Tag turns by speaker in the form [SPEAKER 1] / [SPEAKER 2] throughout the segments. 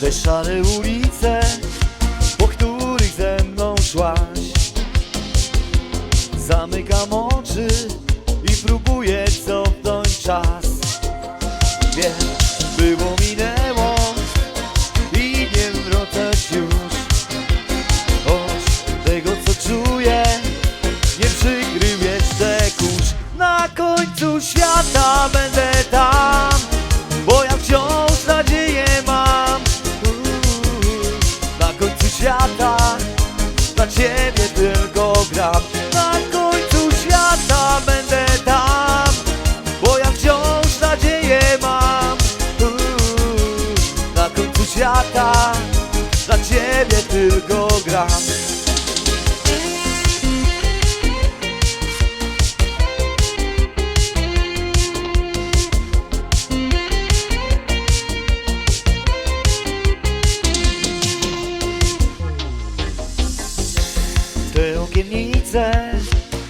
[SPEAKER 1] Te szare ulice, po których ze mną szłaś. Zamykam oczy i próbuję cofnąć czas. Wiem, było minęło i nie wracać już. Choć tego co czuję nie przykrył jeszcze kurz. Na końcu świata tylko gram Na końcu świata będę tam Bo ja wciąż nadzieję mam. Na końcu świata Dla ciebie tylko gram Te okiennice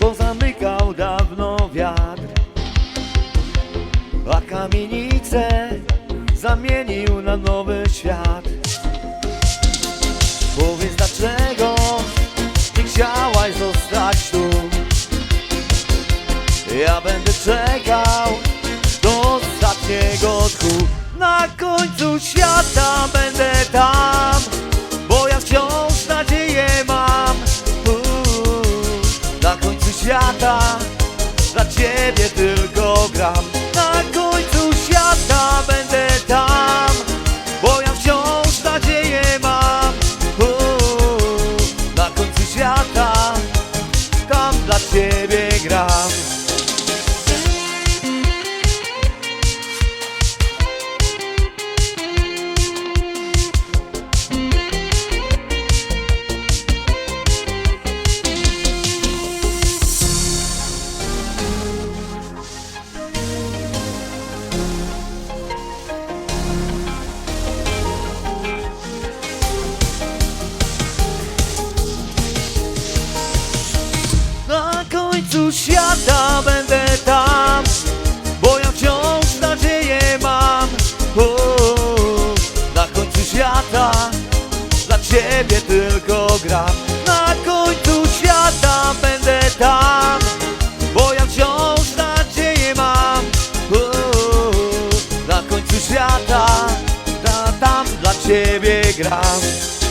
[SPEAKER 1] pozamykał dawno wiatr. A kamienice zamienił na nowy świat. Powiedz dlaczego nie chciałaś zostać tu? Ja będę czekał do ostatniego tchu Na końcu świata będę tam ciebie tylko gram. Na końcu świata będę tam Bo ja wciąż nadzieję mam. Na końcu świata Tam dla ciebie gram ciebie gram